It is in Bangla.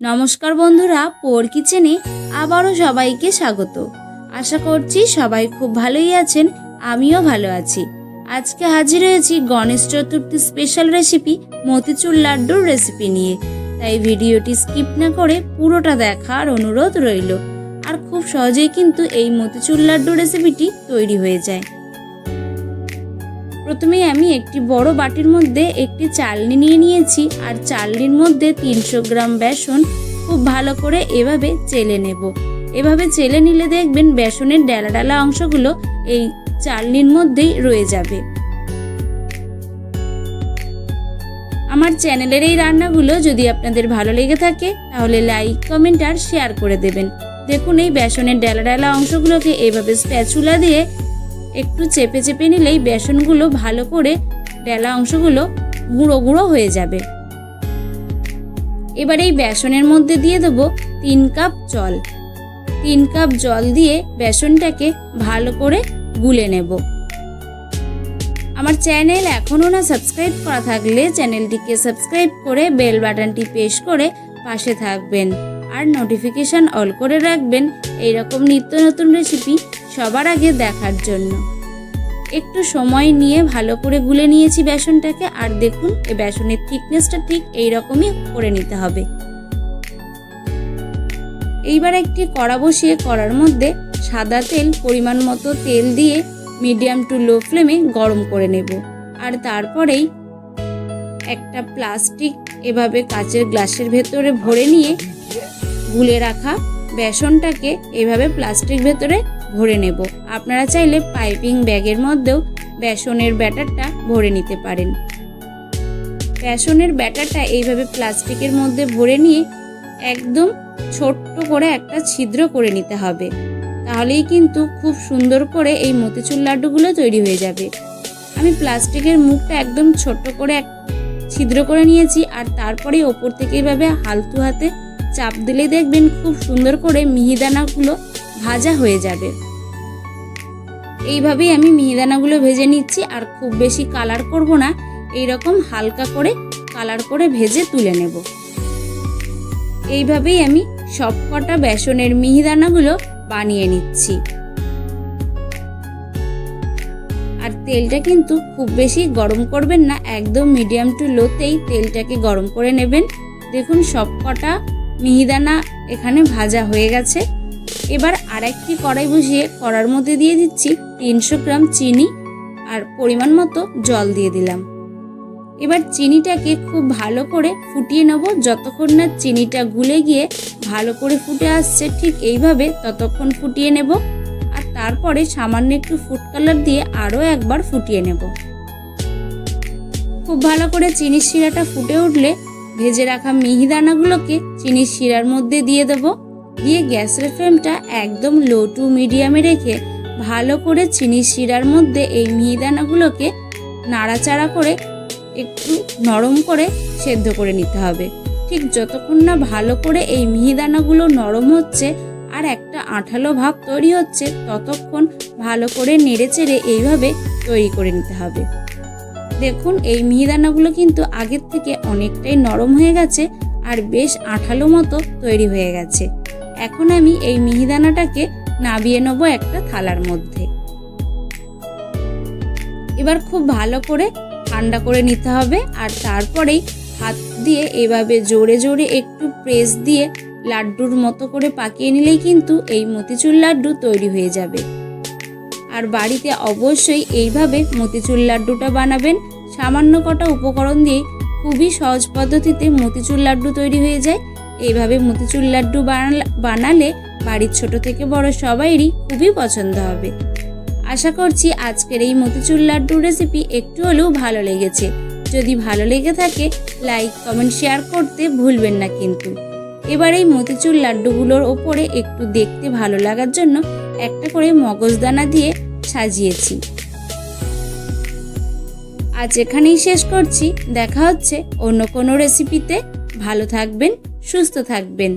নমস্কার বন্ধুরা, পোর কিচেনে আবারও সবাইকে স্বাগত। আশা করছি সবাই খুব ভালোই আছেন, আমিও ভালো আছি। আজকে হাজির হয়েছি গণেশ চতুর্থী স্পেশাল রেসিপি মতিচুর লাড্ডুর রেসিপি নিয়ে। তাই ভিডিওটি স্কিপ না করে পুরোটা দেখার অনুরোধ রইল। আর খুব সহজেই কিন্তু এই মতিচুর লাড্ডু রেসিপিটি তৈরি হয়ে যায়। প্রথমেই আমি একটি বড় বাটির মধ্যে একটি চালনি নিয়ে নিয়েছি আর চালনির মধ্যে তিনশো গ্রাম বেসন খুব ভালো করে এভাবে চেলে নেব। এভাবে চেলে নিলে দেখবেন বেসনের ডালা ডালা অংশগুলো এই চালনির মধ্যেই রয়ে যাবে। আমার চ্যানেলের এই রান্নাগুলো যদি আপনাদের ভালো লেগে থাকে, তাহলে লাইক, কমেন্ট আর শেয়ার করে দেবেন। দেখুন এই বেসনের ডালা ডালা অংশগুলোকে এভাবে স্প্যাচুলা দিয়ে একটু চেপে চেপে নিলেই বেসনগুলো ভালো করে ডেলা অংশগুলো গুঁড়ো গুঁড়ো হয়ে যাবে। এবার এই বেসনের মধ্যে দিয়ে দেবো তিন কাপ জল। তিন কাপ জল দিয়ে বেসনটাকে ভালো করে গুলে নেব। আমার চ্যানেল এখনও না সাবস্ক্রাইব করা থাকলে চ্যানেলটিকে সাবস্ক্রাইব করে বেল বাটনটি প্রেস করে পাশে থাকবেন। আর নোটিফিকেশান অল করে রাখবেন। এইরকম নিত্য নতুন রেসিপি সবার আগে দেখার জন্য। একটু সময় নিয়ে ভালো করে গুলে নিয়েছি বেসনটাকে, আর দেখুন এই বেসনের থিকনেসটা ঠিক এই রকমই করে নিতে হবে। এইবার একটি কড়া বসিয়ে কড়ার মধ্যে সাদা তেল, পরিমাণ মতো তেল দিয়ে মিডিয়াম টু লো ফ্লেমে গরম করে নেব। আর তারপরেই একটা প্লাস্টিক এভাবে কাচের গ্লাসের ভেতরে ভরে নিয়ে গুলে রাখা বেসনটাকে এভাবে প্লাস্টিক ভেতরে ভরে নেব। আপনারা চাইলে পাইপিং ব্যাগের মধ্যেও বেসনের ব্যাটারটা ভরে নিতে পারেন। বেসনের ব্যাটারটা এইভাবে প্লাস্টিকের মধ্যে ভরে নিয়ে একদম ছোট্ট করে একটা ছিদ্র করে নিতে হবে। তাহলেই কিন্তু খুব সুন্দর করে এই মতিচুর লাড্ডুগুলো তৈরি হয়ে যাবে। আমি প্লাস্টিকের মুখটা একদম ছোট্ট করে এক ছিদ্র করে নিয়েছি আর তারপরে ওপর থেকে এইভাবে হালতু হাতে চাপ দিলে দেখবেন খুব সুন্দর করে মিহিদানাগুলো ভাজা হয়ে যাবে। এইভাবেই আমি মিহিদানাগুলো ভেজে নিচ্ছি আর খুব বেশি কালার করব না এই রকম হালকা করে কালার করে ভেজে তুলে নেব। এইভাবেই আমি সবকটা বেসনের মিহিদানাগুলো বানিয়ে নিচ্ছি। আর তেলটা কিন্তু খুব বেশি গরম করবেন না, একদম মিডিয়াম টু লোতেই তেলটাকে গরম করে নেবেন। দেখুন সবকটা মিহিদানা এখানে ভাজা হয়ে গেছে। এবার আর একটি কড়াই বসিয়ে কড়ার মধ্যে দিয়ে দিচ্ছি তিনশো গ্রাম চিনি আর পরিমাণ মতো জল দিয়ে দিলাম। এবার চিনিটাকে খুব ভালো করে ফুটিয়ে নেব। যতক্ষণ না চিনিটা গুলে গিয়ে ভালো করে ফুটে আসছে, ঠিক এইভাবে ততক্ষণ ফুটিয়ে নেব। আর তারপরে সামান্য একটু ফুড কালার দিয়ে আরও একবার ফুটিয়ে নেব। খুব ভালো করে চিনির শিরাটা ফুটে উঠলে ভেজে রাখা মিহিদানাগুলোকে চিনির শিরার মধ্যে দিয়ে দেব। দিয়ে গ্যাসের ফ্লেমটা একদম লো টু মিডিয়ামে রেখে ভালো করে চিনির শিরার মধ্যে এই মিহিদানাগুলোকে নাড়াচাড়া করে একটু নরম করে সেদ্ধ করে নিতে হবে। ঠিক যতক্ষণ না ভালো করে এই মিহিদানাগুলো নরম হচ্ছে আর একটা আঠালো ভাব তৈরি হচ্ছে, ততক্ষণ ভালো করে নেড়ে চেড়ে এইভাবে তৈরি করে নিতে হবে। দেখুন, এই মিহিদানাগুলো কিন্তু আগের থেকে অনেকটাই নরম হয়ে গেছে আর বেশ আঠালো মতো তৈরি হয়ে গেছে। এখন আমি এই মিহিদানাটাকে নাবিয়ে নেব একটা থালার মধ্যে। এবার খুব ভালো করে ঠান্ডা করে নিতে হবে আর তারপরেই হাত দিয়ে এভাবে জোরে জোরে একটু প্রেস দিয়ে লাড্ডুর মতো করে পাকিয়ে নিলেই কিন্তু এই মতিচুর লাড্ডু তৈরি হয়ে যাবে। আর বাড়িতে অবশ্যই এইভাবে মতিচুর লাড্ডুটা বানাবেন। সামান্য কটা উপকরণ দিয়ে খুবই সহজ পদ্ধতিতে মতিচুর লাড্ডু তৈরি হয়ে যায়। এইভাবে মতিচুর লাড্ডু বানালে বাড়ির ছোট থেকে বড় সবাইরই খুবই পছন্দ হবে। আশা করছি আজকের এই মতিচুর লাড্ডুর রেসিপি একটু হলেও ভালো লেগেছে। যদি ভালো লেগে থাকে লাইক কমেন্ট শেয়ার করতে ভুলবেন না কিন্তু। এবার এই মতিচুর লাড্ডুগুলোর ওপরে একটু দেখতে ভালো লাগার জন্য একটা করে মগজদানা দিয়ে সাজিয়েছি। আজ এখানেই শেষ করছি। দেখা হচ্ছে অন্য কোনো রেসিপিতে ভালো থাকবেন। সুস্থ থাকবেন।